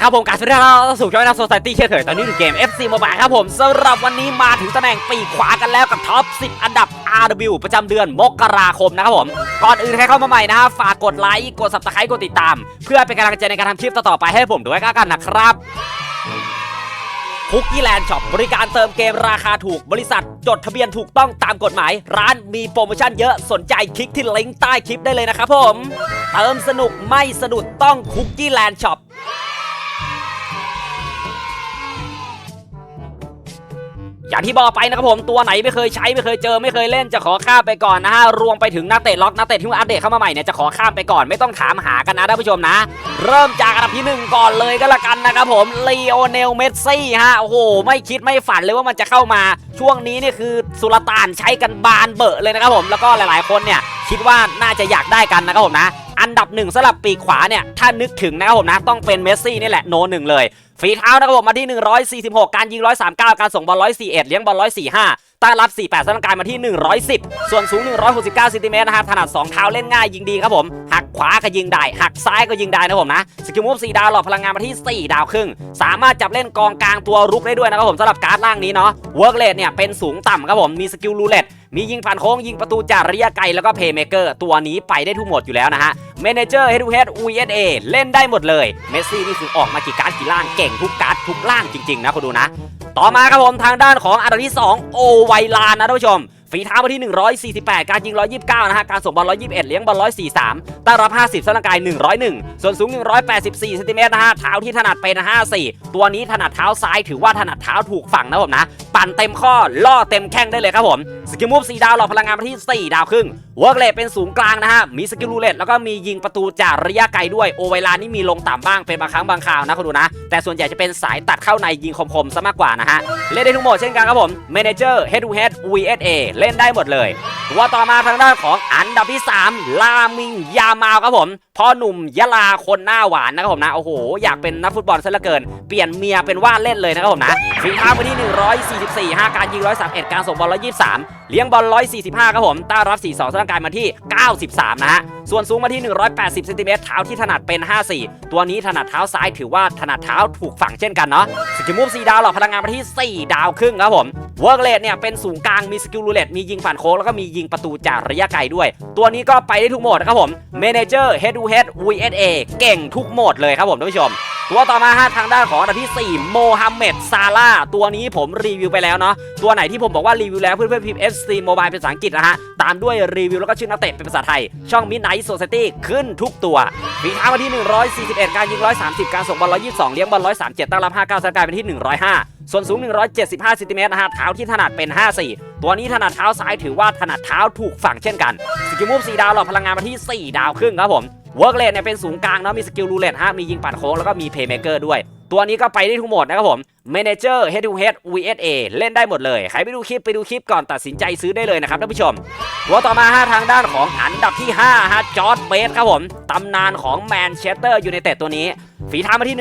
ครับผมการสวัสดีครับสู่ช่องนักโซซายตี้เช่นเคยตอนนี้อยู่เกม FC Mobile ครับผมสำหรับวันนี้มาถึงตำแหน่งปีขวากันแล้วกับท็อป 10 อันดับ RW ประจำเดือนมกราคมนะครับผมก่อนอื่นใครเข้ามาใหม่นะฮะฝากกดไลค์กด subscribe กดติดตาม เพื่อเป็นกำลังใจในการทำคลิปต่อๆไปให้ผมด้วยกันนะครับคุกกี้แลนด์ช็อปบริการเติมเกมราคาถูกบริษัท จดทะเบียนถูกต้องตามกฎหมาย ร้านมีโปรโมชั่นเยอะสนใจคลิกที่ลิงก์ใต้คลิปได้เลยนะครับผมเติมสนุกไม่สะดุดต้องคุกกี้แลนด์ช็อป อย่างที่บอกไปนะครับผมตัวไหนไม่เคยใช้ไม่เคยเจอไม่เคยเล่นจะขอข้ามไปก่อนนะฮะรวมไปถึงนักเตะล็อกนักเตะที่เพิ่งอัปเดตเข้ามาใหม่เนี่ยจะขอข้ามไปก่อนไม่ต้องถามหากันนะท่านผู้ชมนะ เริ่มจากอันดับที่หนึ่งก่อนเลยก็แล้วกันนะครับผมลีโอเนลเมสซี่ฮะโอ้โหไม่คิดไม่ฝันเลยว่ามันจะเข้ามาช่วงนี้เนี่ยคือสุลต่านใช้กันบานเบอะเลยนะครับผมแล้วก็หลาย ๆ คนเนี่ยคิดว่าน่าจะอยากได้กันนะครับผมนะ อันดับหนึ่งสำหรับปีกขวาเนี่ย ถ้านึกถึงนะครับผมนะ ต้องเป็นเมสซี่นี่แหละโนหนึ่งเลยฝีเท้านะครับผมมาที่ 146 การยิง 139 การส่งบอล 141 เลี้ยงบอล 145 ตั้งรับ 48สร่างกายมาที่ 110 ส่วนสูง 169เซนติเมตรนะฮะถนัด 2 เท้าเล่นง่ายยิงดีครับผม หักขวาก็ยิงได้ หักซ้ายก็ยิงได้นะผมนะ สกิลมูฟ4ดาวหลอดพลังงานมาที่ 4 ดาวครึ่ง สามารถจับเล่นกองกลางตัวรุกได้ด้วยนะครับผมสำหรับการ์ดล่างนี้เนาะเวิร์กเลดเนี่ยเป็นสูงต่ำครับผมมีสกิลรูเล็ต มียิงผ่านโค้งยิงประตูจากระยะไกลแล้วก็เพย์เมเกอร์ตัวนี้ไปได้ทุกหมดอยู่แล้วนะฮะเมนเจอร์เฮดูเฮด VSA เล่นได้หมดเลยเมสซี่นี่คือออกมากี่การ์ดกี่ล่างเก่งทุกการ์ดทุกล่างจริงๆนะคุณดูนะ ต่อมาครับผมทางด้านของอันดับที่2โอไวลานนะท่านผู้ชมฝีเท้ามาที่ 148 การยิง 129 นะฮะ การส่งบอล 121 เลี้ยงบอล 143 ตั้งรับ 50สร่างกาย 101 ส่วนสูง 184 เซนติเมตรนะฮะ เท้าที่ถนัดเป็น54 ตัวนี้ถนัดเท้าซ้ายถือว่าถนัดเท้าถูกฝั่งนะผมนะ ปั่นเต็มข้อล่อเต็มแข้งได้เลยครับผมสกิลมูฟ4ดาวหลอกพลังงานมาที่ 4 ดาวครึ่งเวิร์กเลเป็นสูงกลางนะฮะ มีสกิลรูเลตแล้วก็มียิงประตูจากระยะไกลด้วย โอไวลานี่มีลงต่ำบ้างเป็นบางครั้งบางคราวนะคุณดูนะ แต่ส่วนใหญ่จะเป็นสายตัดเข้าในยิงคมๆซะมากกว่านะฮะ เล่นได้ทุกโหมดเช่นกันครับผม Manager Head to Head VSA เล่นได้หมดเลย ตัวต่อมาทางด้านของอันดับที่ 3 ลามิงยามาวครับผมพ่อหนุ่มยะลาคนหน้าหวานนะครับผมนะ โอ้โห อยากเป็นนักฟุตบอลซะเหลือเกิน เปลี่ยนเมียเป็นว่าเล่นเลยนะครับผมนะฝีเท้าไปที่ 144 5 การยิง 131 การส่งบอล 123 เลี้ยงบอล 145 ครับผมต้ารับ 42ร่างกายมาที่ 93 นะฮะ ส่วนสูงมาที่ 180 เซนติเมตร เท้าที่ถนัดเป็น 54 ตัวนี้ถนัดเท้าซ้ายถือว่าถนัดเท้าถูกฝั่งเช่นกันเนาะ สกิลมูฟ4ดาวหลอกพลังงานมาที่ 4 ดาวครึ่งครับผมเวิร์กเลดเนี่ยเป็นสูงกลาง มีสกิลรูเลตมียิงผ่านโค้งแล้วก็มียิงประตูจากระยะไกลด้วย ตัวนี้ก็ไปได้ทุกโหมดนะครับผม Manager Head to Head VSA เก่งทุกโหมดเลยครับผมท่านผู้ชม ตัวต่อมาฮะทางด้านของอันดับที่ 4 โมฮัมเหม็ดซาร่าตัวนี้ผมรีวิวไปแล้วเนาะตัวไหนที่ผมบอกว่ารีวิวแล้วเพื่อนๆพิมพ์ FC Mobile เป็นภาษาอังกฤษนะฮะ ตามด้วยรีวิวแล้วก็ชื่อนักเตะเป็นภาษาไทย ช่อง Midnight Society ขึ้นทุกตัวฝีเท้ามาที่ 141 การยิง 130 การส่งบอล 122 เลี้ยงบอล 137 ตั้งรับ59สกายเป็นที่ 105 ส่วนสูง 175เซนติเมตรนะฮะเท้าที่ถนัดเป็น 54ตัวนี้ถนัดเท้าซ้ายถือว่าถนัดเท้าถูกฝั่งเช่นกัน สกิมูฟ4ดาวหลอกพลังงานมาที่ 4 ดาวครึ่งครับผม เวิร์กเลนเนี่ยเป็นสูงกลางเนาะมีสกิลรูเลตฮะมียิงปัดโค้งแล้วก็มีเพย์เมเกอร์ด้วย ตัวนี้ก็ไปได้ทุกหมดนะครับผม Manager Head to Head VSA เล่นได้หมดเลย ใครไปดูคลิปไปดูคลิปก่อนตัดสินใจซื้อได้เลยนะครับท่านผู้ชมตัวต่อมาฮะทางด้านของอันดับที่5ฮะจอร์ดเบสครับผมตำนานของแมนเชสเตอร์ยูไนเต็ดตัวนี้ ฝีเท้ามาที่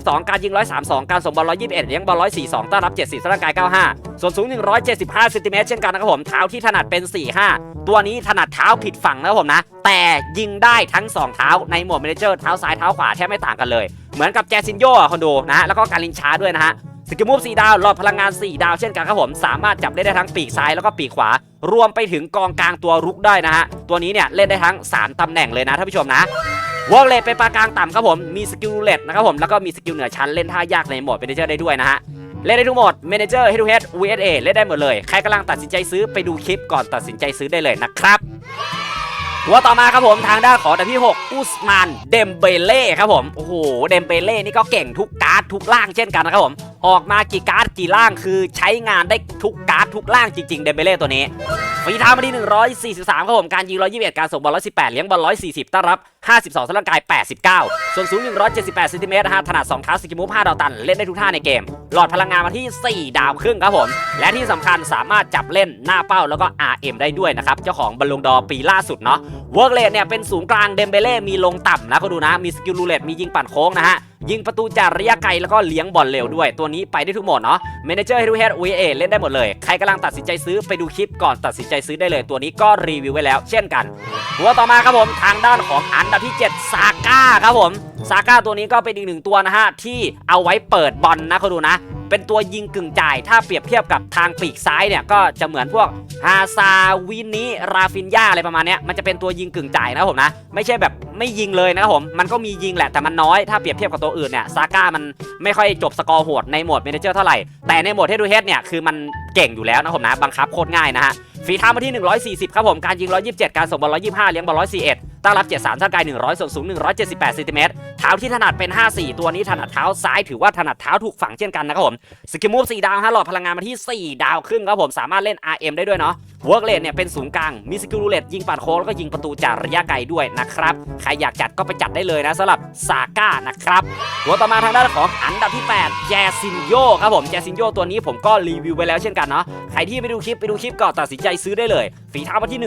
142 การยิง 132 การส่งบอล 121 เลี้ยงบอล 142 ต้อนรับ 70สร่างกาย 95 ส่วนสูง 175เซนติเมตรเช่นกันนะครับผม เท้าที่ถนัดเป็น 45 ตัวนี้ถนัดเท้าผิดฝั่งนะครับผมนะ แต่ยิงได้ทั้ง 2 เท้าในโหมดเมนเจอร์เท้าซ้ายเท้าขวาแทบไม่ต่างกันเลย เหมือนกับแจซินโยอะคนดูนะฮะ แล้วก็การลินช้าด้วยนะฮะสกิลมูฟ4ดาวหลอดพลังงาน 4 ดาวเช่นกันครับผมสามารถจับเล่ได้ทั้งปีกซ้ายแล้วก็ปีกขวา รวมไปถึงกองกลางตัวรุกได้นะฮะตัวนี้เนี่ยเล่นได้ทั้ง 3ตำแหน่งเลยนะท่านผู้ชมนะ วอลเลตเป็นปลากลางต่ำครับผม มีสกิลเลตนะครับผม แล้วก็มีสกิลเหนือชั้นเล่นท่ายากในโหมดเมนเจอร์ได้ด้วยนะฮะ เล่นได้ทุกโหมด Manager Head to Head VSA เล่นได้หมดเลย ใครกำลังตัดสินใจซื้อไปดูคลิปก่อนตัดสินใจซื้อได้เลยนะครับตัวต่อมาครับผมทางด้านของดับที่6อุสมานเดมเบเล่ครับผม โอ้โห เดมเบเล่นี่ก็เก่งทุกการ์ดทุกล่างเช่นกันนะครับผม ออกมากี่การ์ดกี่ล่างคือใช้งานได้ทุกการ์ดทุกล่างจริงๆเดเบเล่ตัวนี้ฝีเท้ามาที่ 143ครับผม การยิง 121 การส่งบอล 118 เลี้ยงบอล 140 ต้อนรับ 52สร่างกาย 89 ส่วนสูง 178เซนติเมตรนะฮะถนัด2เท้าสกิลมูฟ5ดาวตัน เล่นได้ทุกท่าในเกม หลอดพลังงานมาที่ 4 ดาวครึ่งครับผม และที่สำคัญสามารถจับเล่นหน้าเป้าแล้วก็ RM ได้ด้วยนะครับ เจ้าของบอลลงดอปีล่าสุดเนาะเวิร์กเลดเนี่ยเป็นศูนย์กลางเดมเบเล่มีลงต่ำนะก็ดูนะ มีสกิลรูเลตมียิงปั่นโค้งนะฮะ ยิงประตูจากระยะไกลแล้วก็เลี้ยงบอลเร็วด้วย ตัวนี้ไปได้ทุกหมดเนาะเมนเจอร์ Head to Head VA เล่นได้หมดเลย ใครกำลังตัดสินใจซื้อไปดูคลิปก่อนตัดสินใจซื้อได้เลย ตัวนี้ก็รีวิวไว้แล้ว เช่นกัน หัวต่อมาครับผมทางด้านของอันดับที่ 7 ซาก้าครับผมซาก้าตัวนี้ก็เป็นอีกหนึ่งตัวนะฮะที่เอาไว้เปิดบอลนะเขาดูนะ เป็นตัวยิงกึ่งจ่าย ถ้าเปรียบเทียบกับทางปีกซ้ายเนี่ยก็จะเหมือนพวกฮาซาวินิราฟินยาอะไรประมาณนี้มันจะเป็นตัวยิงกึ่งจ่ายนะครับผมนะไม่ใช่แบบไม่ยิงเลยนะครับผมมันก็มียิงแหละแต่มันน้อยถ้าเปรียบเทียบกับตัวอื่นเนี่ยซาก้ามันไม่ค่อยจบสกอร์โหดในโหมดเมนเจอร์เท่าไหร่แต่ในโหมดเฮดูเฮดเนี่ยคือมันเก่งอยู่แล้วนะครับผมนะบังคับโคตรง่ายนะฮะ ฝีเท้ามาที่ 140 ครับผม การยิง 127 การส่งบอล 125 เลี้ยงบอล 141 ตั้งรับ 73ท่ากาย 100 ส่วนสูง 178เซนติเมตร เท้าที่ถนัดเป็น 54 ตัวนี้ถนัดเท้าซ้ายถือว่าถนัดเท้าถูกฝังเช่นกันนะครับผม สกิมูฟ 4 ดาวฮะหลอดพลังงานมาที่ 4 ดาวครึ่งครับผม สามารถเล่น RM ได้ด้วยเนาะเวิร์กเลนเนี่ยเป็นศูนย์กลาง มีสกิลรูเลตยิงปัดโค้งแล้วก็ยิงประตูจากระยะไกลด้วยนะครับ ใครอยากจัดก็ไปจัดได้เลยนะสำหรับซาก้านะครับหัวต่อมาทางด้านของอันดับที่ 8 แจซินโยครับผม แจซินโยตัวนี้ผมก็รีวิวไปแล้วเช่นกันเนาะ ใครที่ไปดูคลิปไปดูคลิปก่อนตัดสินใจซื้อได้เลย ฝีเท้ามาที่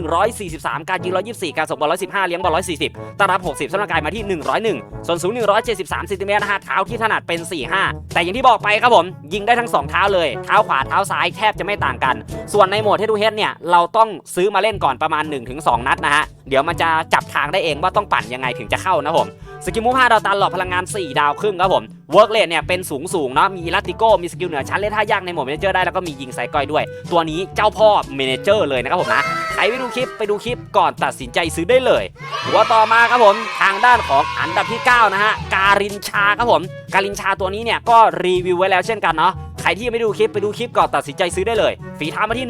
143 การยิง124 การส่งบอล115 เลี้ยงบอล140ต้อนรับ 60สำหรับกายมาที่ 101 ส่วนสูง 173เซนติเมตรนะฮะเท้าที่ถนัดเป็น 45 แต่อย่างที่บอกไปครับผมยิงได้ทั้ง 2 เท้าเลยเท้าขวาเท้าซ้ายแทบจะไม่ต่างกัน ส่วนในโหมดเฮดูเฮดเนี่ยเราต้องซื้อมาเล่นก่อนประมาณ 1-2 นัดนะฮะเดี๋ยวมันจะจับทางได้เองว่าต้องปั่นยังไงถึงจะเข้านะผม สกิลมูฟ5ดาวตันหลอดพลังงาน 4 ดาวครึ่งครับผมเวิร์กเลนเนี่ยเป็นสูงสูงเนาะมีลาติโก้มีสกิลเหนือชั้นเล่นท่ายากในโหมดเมเนเจอร์ได้แล้วก็มียิงไซก้อยด้วย ตัวนี้เจ้าพ่อเมเนเจอร์เลยนะครับผมนะใครไปดูคลิปไปดูคลิปก่อนตัดสินใจซื้อได้เลยหัวต่อมาครับผมทางด้านของอันดับที่ 9 นะฮะการินชาครับผมการินชาตัวนี้เนี่ยก็รีวิวไว้แล้วเช่นกันเนาะใครที่ไม่ดูคลิปไปดูคลิปก่อนตัดสินใจซื้อได้เลย ฝีเท้ามาที่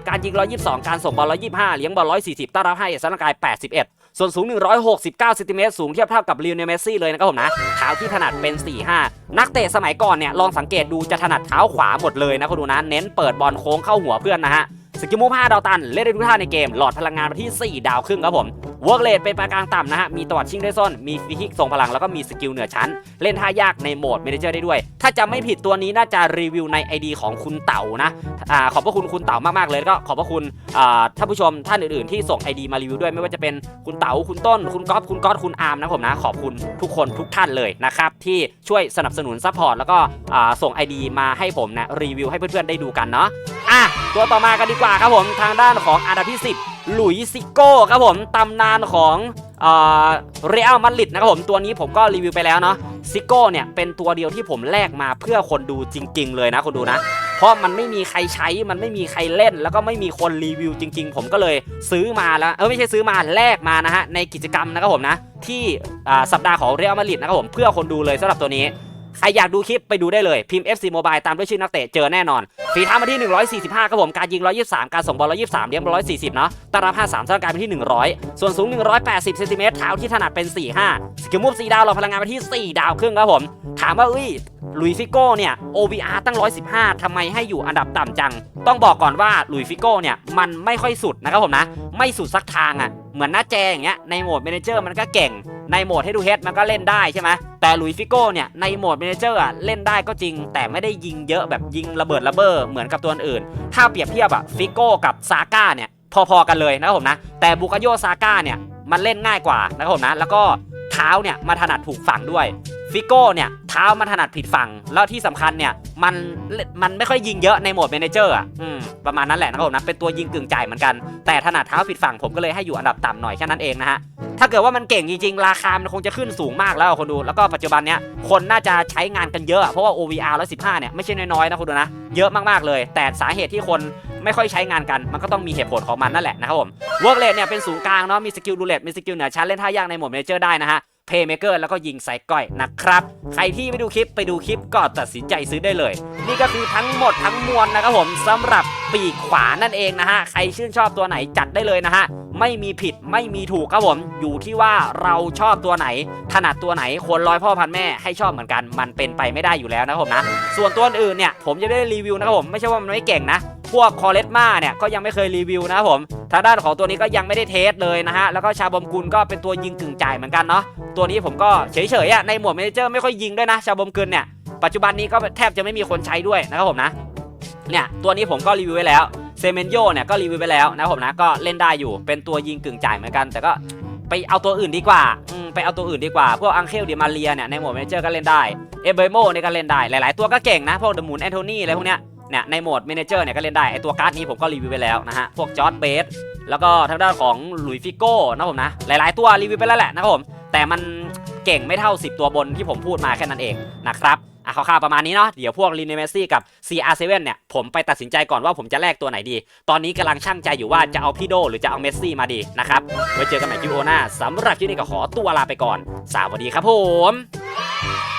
140 การยิง 122 การส่งบอล 125 เลี้ยงบอล 140 ต้อนรับให้สถานกาย 81 ส่วนสูง 169เซนติเมตรสูงเทียบเท่ากับลิวเนลเมสซี่เลยนะครับผมนะเท้าที่ถนัดเป็น 4-5 นักเตะสมัยก่อนเนี่ยลองสังเกตดูจะถนัดเท้าขวาหมดเลยนะคุณดูนะเน้นเปิดบอลโค้งเข้าหัวเพื่อนนะฮะ สกิลมูฟ5ดาวตัน เล่นได้ทุกท่าในเกม หลอดพลังงานมาที่ 4 ดาวครึ่งครับผมเวิร์กเลดเป็นปานกลางต่ำนะฮะ มีตวัดชิงได้ส้นมีฟรีคิกทรงพลัง แล้วก็มีสกิลเหนือชั้น เล่นท่ายากในโหมดเมนเจอร์ได้ด้วย ถ้าจะไม่ผิดตัวนี้น่าจะรีวิวใน ID ของคุณเต่านะอ่าขอบพระคุณคุณเต่ามากๆเลยแล้วก็ขอบพระคุณอ่าท่านผู้ชมท่านอื่นๆที่ส่ง ID มารีวิวด้วยไม่ว่าจะเป็นคุณเต๋าคุณต้น คุณก๊อฟคุณก๊อตคุณอาร์มนะผมนะ ขอบคุณทุกคนทุกท่านเลยนะครับที่ช่วยสนับสนุนซัพพอร์ตแล้วก็อ่าส่ง ID มาให้ผมนะรีวิวให้เพื่อนๆได้ดูกันเนาะอะตัวต่อมากันดีกว่าครับผมทางด้านของอันดับที่ 10 หลุยซิโก้ครับผมตำนานของเอ่อเรอัลมาดริดนะครับผมตัวนี้ผมก็รีวิวไปแล้วเนาะซิโก้เนี่ยเป็นตัวเดียวที่ผมแลกมาเพื่อคนดูจริง ๆ เลยนะคนดูนะ เพราะมันไม่มีใครใช้มันไม่มีใครเล่น แล้วก็ไม่มีคนรีวิวจริง ๆ ผมก็เลยซื้อมาแล้วเออไม่ใช่ซื้อมาแลกมานะฮะในกิจกรรมนะครับผมนะที่อ่าสัปดาห์ของเรอัลมาดริดนะครับผมเพื่อคนดูเลยสำหรับตัวนี้ ใครอยากดูคลิปไปดูได้เลย พิมพ์ FC Mobile ตามด้วยชื่อนักเตะเจอแน่นอน ฝีเท้ามาที่ 145 ครับผม การยิง 123 การส่งบอล 123 เลี้ยงบอล 140 เนาะต้อนรับ53สถานการไปที่ 100 ส่วนสูง 180 เซนติเมตรเท้าที่ถนัดเป็น 45 สกิลมูฟ4ดาวเราพลังงานไปที่ 4 ดาวครึ่งครับผม ถามว่าเอ้ยลุยฟิโก้เนี่ย OVR ตั้ง 115ทำไมให้อยู่อันดับต่ำจัง ต้องบอกก่อนว่าลุยฟิโก้เนี่ยมันไม่ค่อยสุดนะครับผมนะ ไม่สุดสักทางอะ่ะ เหมือนหน้าแจอย่างเงี้ยในโหมดเมนเจอร์มันก็เก่ง ในโหมดให้ดูเฮดมันก็เล่นได้ใช่ไหมแต่ลุยฟิโก้เนี่ยในโหมดเมนเจอร์อะเล่นได้ก็จริง แต่ไม่ได้ยิงเยอะแบบยิงระเบิดระเบ้อเหมือนกับตัวอื่น ถ้าเปรียบเทียบอะฟิโก้กับซาก้าเนี่ยพอๆกันเลยนะครับผมนะแต่บุกาโยซาก้าเนี่ยมันเล่นง่ายกว่านะครับผมนะแล้วก็เท้าเนี่ยมาถนัดถูกฝั่งด้วย ฟิโก้เนี่ยเท้ามันถนัดผิดฝั่ง แล้วที่สำคัญเนี่ยมันมันไม่ค่อยยิงเยอะในโหมดเมนเจอร์อะอืมประมาณนั้นแหละนะครับผมนะเป็นตัวยิงกึ่งจ่ายเหมือนกัน แต่ถนัดเท้าผิดฝั่งผมก็เลยให้อยู่อันดับต่ำหน่อยแค่นั้นเองนะฮะถ้าเกิดว่ามันเก่งจริงๆ ราคา มันคงจะขึ้นสูงมากแล้วคนดู แล้วก็ปัจจุบันเนี้ยคนน่าจะใช้งานกันเยอะ เพราะว่า OVR 115 เนี่ย ไม่ใช่น้อยๆ นะคุณดูนะ เยอะมากๆ เลย แต่สาเหตุที่คนไม่ค่อยใช้งานกัน มันก็ต้องมีเหตุผลของมันนั่นแหละนะครับผมเวิร์กเลดเนี่ยเป็นศูนย์กลางเนาะ มีสกิลดูเลตมีสกิลเหนือชั้นเล่นท่ายากในโหมดเมเจอร์ได้นะฮะ เพย์เมเกอร์แล้วก็ยิงไซก้อยนะครับ ใครที่ไม่ดูคลิปไปดูคลิปก็ตัดสินใจซื้อได้เลย นี่ก็คือทั้งหมดทั้งมวลนะครับผมสำหรับปีกขวานั่นเองนะฮะ ใครชื่นชอบตัวไหนจัดได้เลยนะฮะ ไม่มีผิดไม่มีถูกครับผม อยู่ที่ว่าเราชอบตัวไหน ถนัดตัวไหนคนร้อยพ่อพันแม่ให้ชอบเหมือนกัน มันเป็นไปไม่ได้อยู่แล้วนะครับผมนะ ส่วนตัวอื่นเนี่ยผมจะได้รีวิวนะครับผมไม่ใช่ว่ามันไม่เก่งนะ พวกคอเลสมาเนี่ยก็ยังไม่เคยรีวิวนะผมทางด้านของตัวนี้ก็ยังไม่ได้เทสเลยนะฮะแล้วก็ชาบอมกุลก็เป็นตัวยิงกึ่งจ่ายเหมือนกันเนาะตัวนี้ผมก็เฉยๆอะในหมวดเมเนเจอร์ไม่ค่อยยิงด้วยนะชาบอมกุลเนี่ยปัจจุบันนี้ก็แทบจะไม่มีคนใช้ด้วยนะครับผมนะเนี่ยตัวนี้ผมก็รีวิวไว้แล้วเซเมนโยเนี่ยก็รีวิวไปแล้วนะครับผมนะก็เล่นได้อยู่เป็นตัวยิงกึ่งจ่ายเหมือนกัน แต่ก็ไปเอาตัวอื่นดีกว่าไปเอาตัวอื่นดีกว่าพวกอังเคลเดีมาเรียเนี่ยในหมวดเมเจอร์ก็เล่นได้เอเบโมเนี่ยก็เล่นได้หลายๆตัวก็เก่งนะพวกเดอะมูนแอนโทนีอะไรพวกเนี้ย เนี่ยในโหมดเมนเจอร์เนี่ยก็เล่นได้ไอตัวการ์ดนี้ผมก็รีวิวไปแล้วนะฮะพวกจอร์ดเบสแล้วก็ทางด้านของหลุยฟิโก้นะผมนะหลายๆตัวรีวิวไปแล้วแหละนะครับผมแต่มันเก่งไม่เท่า 10 ตัวบนที่ผมพูดมาแค่นั้นเองนะครับอะคร่าวๆประมาณนี้เนาะเดี๋ยวพวกลินเนเมซี่กับ CR7 เนี่ยผมไปตัดสินใจก่อนว่าผมจะแลกตัวไหนดี ตอนนี้กำลังช่างใจอยู่ว่าจะเอาพี่โดหรือจะเอาเมสซี่มาดีนะครับไว้เจอกันใหม่คลิปโอหน้าสำหรับคลิปนี้ก็ขอตัวลาไปก่อน สวัสดีครับผม